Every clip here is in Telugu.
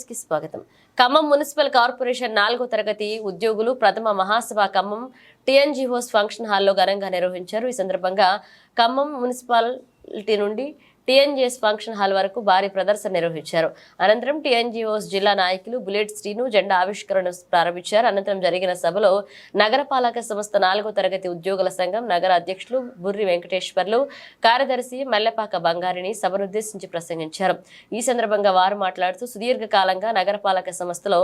న్యూస్కి స్వాగతం. ఖమ్మం మున్సిపల్ కార్పొరేషన్ నాలుగో తరగతి ఉద్యోగులు ప్రథమ మహాసభ ఖమ్మం టీఎన్జీఓస్ ఫంక్షన్ హాల్లో ఘనంగా నిర్వహించారు. ఈ సందర్భంగా ఖమ్మం మున్సిపాలిటీ నుండి టీఎన్జీఎస్ ఫంక్షన్ హాల్ వరకు భారీ ప్రదర్శన నిర్వహించారు. అనంతరం టీఎన్జీఓస్ జిల్లా నాయకులు బుల్లెట్ శ్రీను జెండా ఆవిష్కరణ ప్రారంభించారు. అనంతరం జరిగిన సభలో నగరపాలక సంస్థ నాలుగో తరగతి ఉద్యోగుల సంఘం నగర అధ్యక్షులు బుర్రి వెంకటేశ్వర్లు కార్యదర్శి మల్లెపాక బంగారిని సభనుద్దేశించి ప్రసంగించారు. ఈ సందర్భంగా వారు మాట్లాడుతూ సుదీర్ఘకాలంగా నగరపాలక సంస్థలో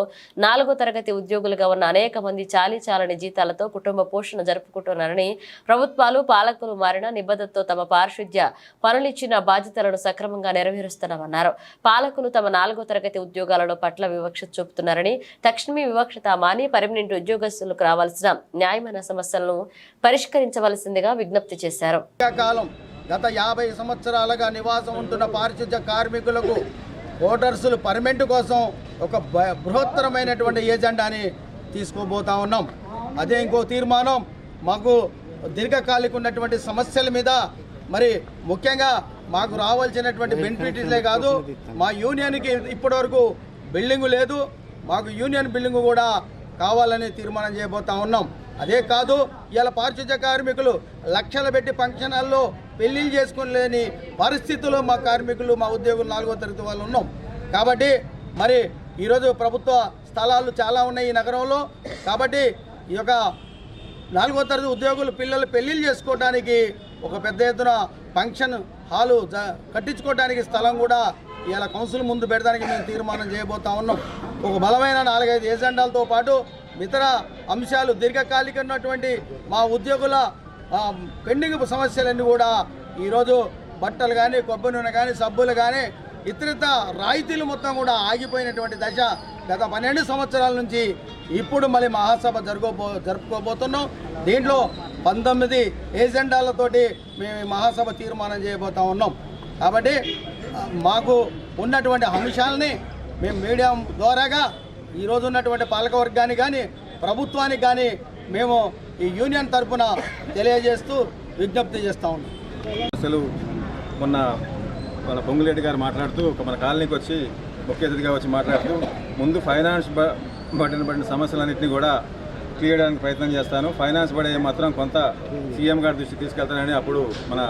నాలుగో తరగతి ఉద్యోగులుగా ఉన్న అనేక మంది చాలీ చాలని జీతాలతో కుటుంబ పోషణ జరుపుకుంటున్నారని ప్రభుత్వాలు పాలకులు మారిన నిబద్ధతతో తమ పారిశుద్ధ్య పనులిచ్చిన బాధ్యతలను సక్రమంగా నెరవేరుస్తున్నామన్నారు పాలకులు తమ నాలుగో తరగతి ఉద్యోగాలలో పట్ల వివక్ష చూపుతున్నారని తక్షణమే వివక్షత మాని పర్మనెంట్ ఉద్యోగస్తులకు రావాల్సిన న్యాయమైన సమస్యలను పరిష్కరించవలసిందిగా విజ్ఞప్తి చేశారు. కాలం గత యాభై సంవత్సరాలుగా నివాసం ఉంటున్న పారిశుద్ధ్య కార్మికులకు ఓటర్సులు పర్మెంట్ కోసం ఒక బ- బృహత్తరమైనటువంటి ఏజెండాని తీసుకోబోతా ఉన్నాం. అదే ఇంకో తీర్మానం మాకు దీర్ఘకాలిక ఉన్నటువంటి సమస్యల మీద మరి ముఖ్యంగా మాకు రావాల్సినటువంటి బెనిఫిట్లే కాదు మా యూనియన్కి ఇప్పటివరకు బిల్డింగు లేదు మాకు యూనియన్ బిల్డింగ్ కూడా కావాలని తీర్మానం చేయబోతా ఉన్నాం. అదే కాదు ఇలా పారిశుద్ధ్య కార్మికులు లక్షలు పెట్టి ఫంక్షన్ హాల్లో పెళ్ళిళ్ళు చేసుకోలేని పరిస్థితుల్లో మా కార్మికులు మా ఉద్యోగులు నాలుగో తరగతి వాళ్ళు ఉన్నాం. కాబట్టి మరి ఈరోజు ప్రభుత్వ స్థలాలు చాలా ఉన్నాయి ఈ నగరంలో. కాబట్టి ఈ యొక్క నాలుగో తరగతి ఉద్యోగులు పిల్లలు పెళ్ళిళ్ళు చేసుకోవడానికి ఒక పెద్ద ఎత్తున ఫంక్షన్ హాలు జ కట్టించుకోవడానికి స్థలం కూడా ఇలా కౌన్సిల్ ముందు పెడడానికి మేము తీర్మానం చేయబోతా ఉన్నాం. ఒక బలమైన నాలుగైదు ఏజెండాలతో పాటు ఇతర అంశాలు దీర్ఘకాలిక ఉన్నటువంటి మా ఉద్యోగుల పెండింగ్ సమస్యలన్నీ కూడా ఈరోజు బట్టలు కానీ కొబ్బరి నూనె కానీ సబ్బులు కానీ ఇతరిత రాయితీలు మొత్తం కూడా ఆగిపోయినటువంటి దశ గత పన్నెండు సంవత్సరాల నుంచి ఇప్పుడు మళ్ళీ మహాసభ జరుగబో జరుపుకోబోతున్నాం. దీంట్లో పంతొమ్మిది ఏజెండాలతోటి మేము మహాసభ తీర్మానం చేయబోతా ఉన్నాం. కాబట్టి మాకు ఉన్నటువంటి అంశాలని మేము మీడియా ద్వారాగా ఈరోజు ఉన్నటువంటి పాలకవర్గానికి కానీ ప్రభుత్వానికి కానీ మేము ఈ యూనియన్ తరఫున తెలియజేస్తూ విజ్ఞప్తి చేస్తూ ఉన్నాం. అసలు మొన్న మన పొంగులేటి గారు మాట్లాడుతూ మన కాలనీకి వచ్చి ముఖ్య అతిథిగా వచ్చి మాట్లాడుతూ ముందు ఫైనాన్స్ బ- పడిన పడిన సమస్యలన్నింటినీ కూడా తీయడానికి ప్రయత్నం చేస్తాను. ఫైనాన్స్ పడే మాత్రం కొంత సీఎం గారి దృష్టికి తీసుకెళ్తానని అప్పుడు మన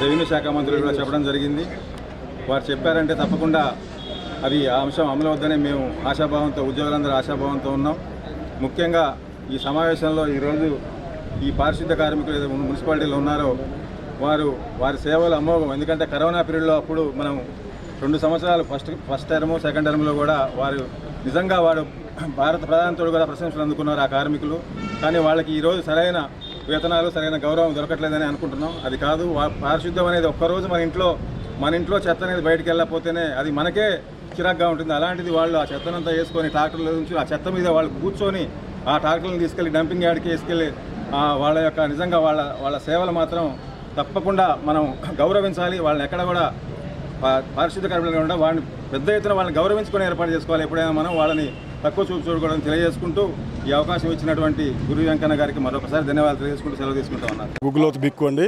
రెవెన్యూ శాఖ మంత్రులు కూడా చెప్పడం జరిగింది. వారు చెప్పారంటే తప్పకుండా అది ఆ అంశం అమలు అవుతుందని మేము ఆశాభావంతో ఉద్యోగులందరూ ఆశాభావంతో ఉన్నాం. ముఖ్యంగా ఈ సమావేశంలో ఈరోజు ఈ పారిశుద్ధ కార్మికులు ఏదో మున్సిపాలిటీలో ఉన్నారో వారు వారి సేవలు అమోఘం ఎందుకంటే కరోనా పీరియడ్లో అప్పుడు మనం రెండు సంవత్సరాలు ఫస్ట్ ఫస్ట్ టర్ము సెకండ్ టర్మ్లో కూడా వారు నిజంగా వాడు భారత ప్రధానితో కూడా ప్రశంసలు అందుకున్నారు ఆ కార్మికులు. కానీ వాళ్ళకి ఈరోజు సరైన వేతనాలు సరైన గౌరవం దొరకట్లేదని అనుకుంటున్నాం. అది కాదు వా- పారిశుద్ధ్యం అనేది ఒక్కరోజు మన ఇంట్లో మన ఇంట్లో చెత్త అనేది బయటికి వెళ్ళకపోతేనే అది మనకే చిరాగ్గా ఉంటుంది. అలాంటిది వాళ్ళు ఆ చెత్తనంతా వేసుకొని ట్రాక్టర్ల నుంచి ఆ చెత్త మీద వాళ్ళు కూర్చొని ఆ ట్రాక్టర్లను తీసుకెళ్ళి డంపింగ్ యార్డ్కి వేసుకెళ్ళి వాళ్ళ యొక్క నిజంగా వాళ్ళ వాళ్ళ సేవలు మాత్రం తప్పకుండా మనం గౌరవించాలి. వాళ్ళని ఎక్కడ కూడా పా- కార్మికులు కూడా వాళ్ళని పెద్ద ఎత్తున వాళ్ళని గౌరవించుకొని ఏర్పాటు చేసుకోవాలి. ఎప్పుడైనా మనం వాళ్ళని తక్కువ చూపు చూడకూడదని తెలియజేసుకుంటూ ఈ అవకాశం ఇచ్చినటువంటి గురు వెంకన్న గారికి మరొకసారి ధన్యవాదాలు తెలియజేసుకుంటూ సెలవు తీసుకుంటా ఉన్నారు గుగ్గులోతు బిక్కు అండి.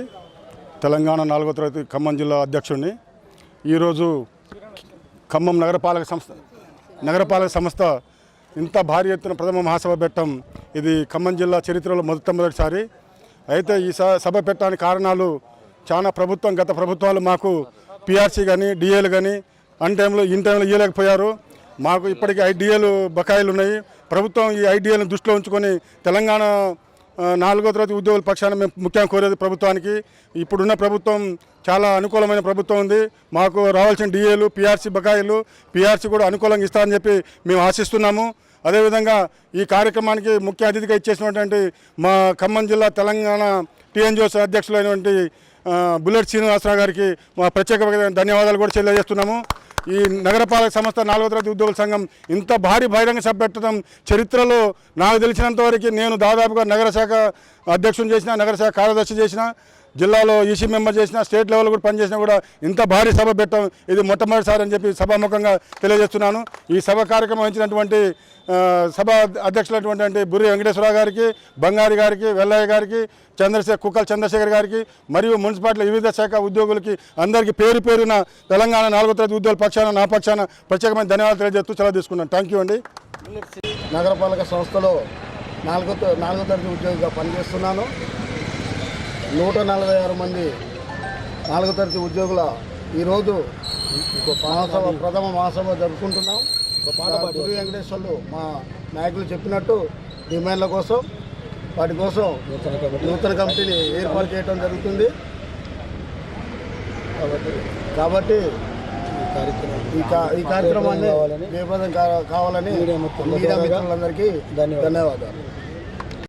తెలంగాణ నాలుగో తరగతి ఖమ్మం జిల్లా అధ్యక్షుడిని. ఈరోజు ఖమ్మం నగరపాలక సంస్థ నగరపాలక సంస్థ ఇంత భారీ ఎత్తున ప్రథమ మహాసభ పెట్టడం ఇది ఖమ్మం జిల్లా చరిత్రలో మొదటిసారి అయితే ఈ సభ పెట్టడానికి కారణాలు చాలా ప్రభుత్వం గత ప్రభుత్వాలు మాకు పిఆర్సీ కానీ డిఏలు కానీ అన్ టైంలో ఇన్ టైంలో ఇవ్వలేకపోయారు మాకు ఇప్పటికీ ఐడిఏలు బకాయిలు ఉన్నాయి. ప్రభుత్వం ఈ ఐడియాలను దృష్టిలో ఉంచుకొని తెలంగాణ నాలుగో తరగతి ఉద్యోగుల పక్షాన మేము ముఖ్యంగా కోరేది ప్రభుత్వానికి. ఇప్పుడున్న ప్రభుత్వం చాలా అనుకూలమైన ప్రభుత్వం ఉంది. మాకు రావాల్సిన డిఏలు పిఆర్సీ బకాయిలు పిఆర్సీ కూడా అనుకూలంగా ఇస్తారని చెప్పి మేము ఆశిస్తున్నాము. అదేవిధంగా ఈ కార్యక్రమానికి ముఖ్య అతిథిగా ఇచ్చేసినటువంటి మా ఖమ్మం జిల్లా తెలంగాణ టీఎన్జిఓస్ అధ్యక్షులైనటువంటి బుల్లెట్ శ్రీనివాసరావు గారికి మా ప్రత్యేకమైన ధన్యవాదాలు కూడా తెలియజేస్తున్నాము. ఈ నగరపాలక సంస్థ నాలుగో తరగతి ఉద్యోగుల సంఘం ఇంత భారీ బహిరంగ సభ పెట్టడం చరిత్రలో నాకు తెలిసినంత వరకు నేను దాదాపుగా నగర శాఖ అధ్యక్షుని చేసిన నగర శాఖ కార్యదర్శి చేసిన జిల్లాలో ఈసీ మెంబర్ చేసిన స్టేట్ లెవెల్ కూడా పనిచేసినా కూడా ఇంత భారీ సభ పెట్టడం ఇది మొట్టమొదటిసారి అని చెప్పి సభాముఖంగా తెలియజేస్తున్నాను. ఈ సభ కార్యక్రమం వహించినటువంటి సభ అధ్యక్షులైనటువంటి బుర్రి వెంకటేశ్వరరావు గారికి బంగారి గారికి వెల్లయ్య గారికి చంద్రశేఖర్ కుక్కల చంద్రశేఖర్ గారికి మరియు మున్సిపాలిటీ వివిధ శాఖ ఉద్యోగులకి అందరికీ పేరు పేరున తెలంగాణ నాలుగో తరగతి ఉద్యోగుల పక్షాన నా పక్షాన ప్రత్యేకమైన ధన్యవాదాలు తెలియజేస్తూ సెలవు తీసుకున్నాను. థ్యాంక్ యూ అండి. నగరపాలక సంస్థలో నాలుగో నాలుగో తరగతి ఉద్యోగిగా పనిచేస్తున్నాను. నూట నలభై ఆరు మంది నాలుగో తరగతి ఉద్యోగుల ఈరోజు మహాసభ ప్రథమ మహాసభ జరుపుకుంటున్నాం. గురు వెంకటేశ్వర్లు మా నాయకులు చెప్పినట్టు డిమాండ్ల కోసం వాటి కోసం నూతన కమిటీని ఏర్పాటు చేయడం జరుగుతుంది. కాబట్టి ఈ కార్యక్రమాన్ని కా- కావాలని మీడియా మిత్రులందరికీ ధన్యవాదాలు.